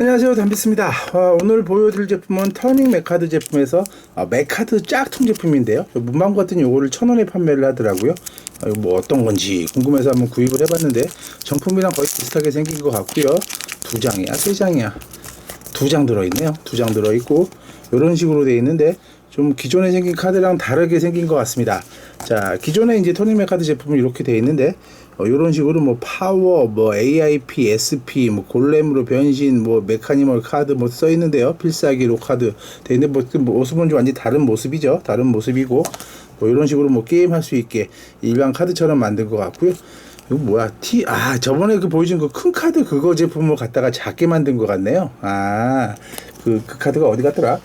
안녕하세요. 담비스입니다. 어, 오늘 보여드릴 제품은 터닝 맥카드 제품에서 어, 맥카드 짝퉁 제품인데요. 문방 같은 요거를 천원에 판매를 하더라고요. 어, 이거 뭐 어떤 건지 궁금해서 한번 구입을 해봤는데 정품이랑 거의 비슷하게 생긴 것 같고요. 두 장이야 세 장이야. 두 장 들어있네요. 두 장 들어있고 이런 식으로 되어 있는데 좀 기존에 생긴 카드랑 다르게 생긴 것 같습니다 자 기존에 이제 터닝 맥카드 제품은 이렇게 되어 있는데 어, 이런 식으로 뭐 파워, 뭐 AIP, SP, 뭐 골렘으로 변신, 뭐 메카니멀 카드 뭐 써 있는데요. 필살기 로 카드 돼 있는데 뭐, 그 모습은 좀 완전히 다른 모습이죠. 다른 모습이고 뭐 이런 식으로 뭐 게임 할 수 있게 일반 카드처럼 만든 것 같고요. 이거 뭐야? T 아 저번에 그 보여준 그 큰 카드 그거 제품을 갖다가 작게 만든 것 같네요. 아 그 그 카드가 어디 갔더라?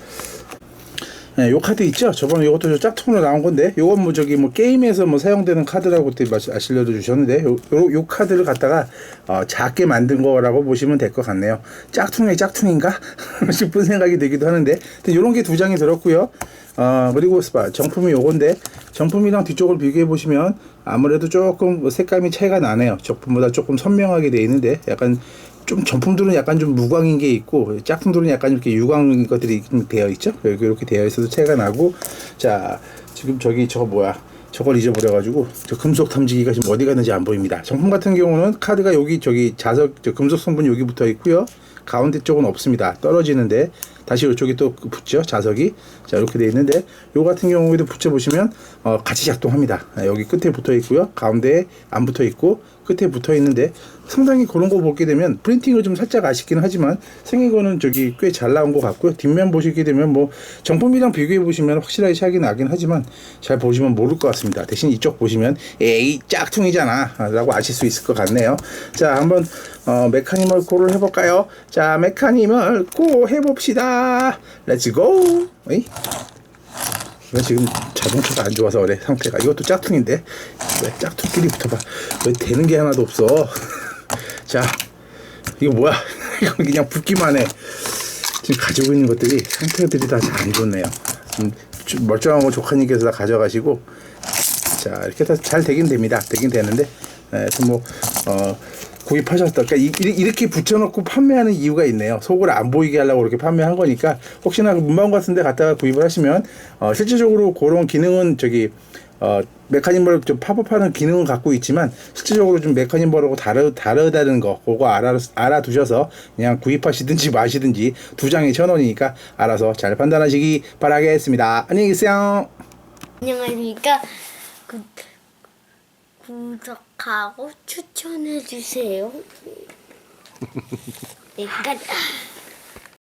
네, 요 카드 있죠? 저번에 이것도 저 짝퉁으로 나온 건데, 요건 뭐 저기 뭐 게임에서 뭐 사용되는 카드라고 그때 아실려도 주셨는데, 요, 요, 요 카드를 갖다가 어, 작게 만든 거라고 보시면 될 것 같네요. 짝퉁의 짝퉁인가? 싶은 생각이 들기도 하는데, 요런 게 두 장이 들었고요. 어, 그리고 스파 정품이 요건데, 정품이랑 뒤쪽을 비교해 보시면 아무래도 조금 뭐 색감이 차이가 나네요. 정품보다 조금 선명하게 돼 있는데, 약간 좀 정품들은 약간 좀 무광인 게 있고 짝퉁들은 약간 이렇게 유광 것들이 좀 되어 있죠. 이렇게 이렇게 되어 있어도 차이가 나고 자 지금 저기 저거 뭐야? 저걸 잊어버려가지고 저 금속 탐지기가 지금 어디 갔는지 안 보입니다. 정품 같은 경우는 카드가 여기 저기 자석 저 금속 성분 여기 붙어 있고요. 가운데 쪽은 없습니다. 떨어지는데 다시 이쪽에 또 붙죠 자석이 자 이렇게 돼 있는데 요 같은 경우에도 붙여 보시면 어, 같이 작동합니다. 아, 여기 끝에 붙어 있고요. 가운데에 안 붙어 있고 끝에 붙어 있는데 상당히 그런 거 보게 되면 프린팅을 좀 살짝 아쉽긴 하지만 생긴 거는 저기 꽤 잘 나온 것 같고요. 뒷면 보시게 되면 뭐 정품이랑 비교해 보시면 확실하게 차이가 나긴 하지만 잘 보시면 모를 것 같습니다. 대신 이쪽 보시면 에이 짝퉁이잖아 라고 아실 수 있을 것 같네요. 자 한번 어, 메카니멀 고를 해볼까요? 자 메카니멀 고 해봅시다. 렛츠 고! 에이? 이거 지금 자동차가 안 좋아서 그래 상태가? 이것도 짝퉁인데? 왜 짝퉁끼리 붙어봐. 왜 되는 게 하나도 없어? 자 이거 뭐야? 이거 그냥 붙기만 해. 지금 가지고 있는 것들이 상태들이 다 잘 안 좋네요. 좀, 좀 멀쩡한 거 조카님께서 다 가져가시고. 자 이렇게 다 잘 되긴 됩니다. 되긴 되는데. 하여튼 뭐 어, 구입하셨다. 그러니까 이렇게 붙여놓고 판매하는 이유가 있네요. 속을 안 보이게 하려고 이렇게 판매한 거니까 혹시나 그 문방 같은 데 갖다가 구입을 하시면 어, 실질적으로 그런 기능은 저기 어, 메카니멀 좀 팝업하는 기능은 갖고 있지만 실질적으로 좀 메카니멀하고 다르, 다르다는 거 그거 알아, 알아두셔서 그냥 구입하시든지 마시든지 두 장에 천 원이니까 알아서 잘 판단하시기 바라겠습니다. 안녕히 계세요. 안녕하십니까. 구, 구독하고 추천해주세요. 내가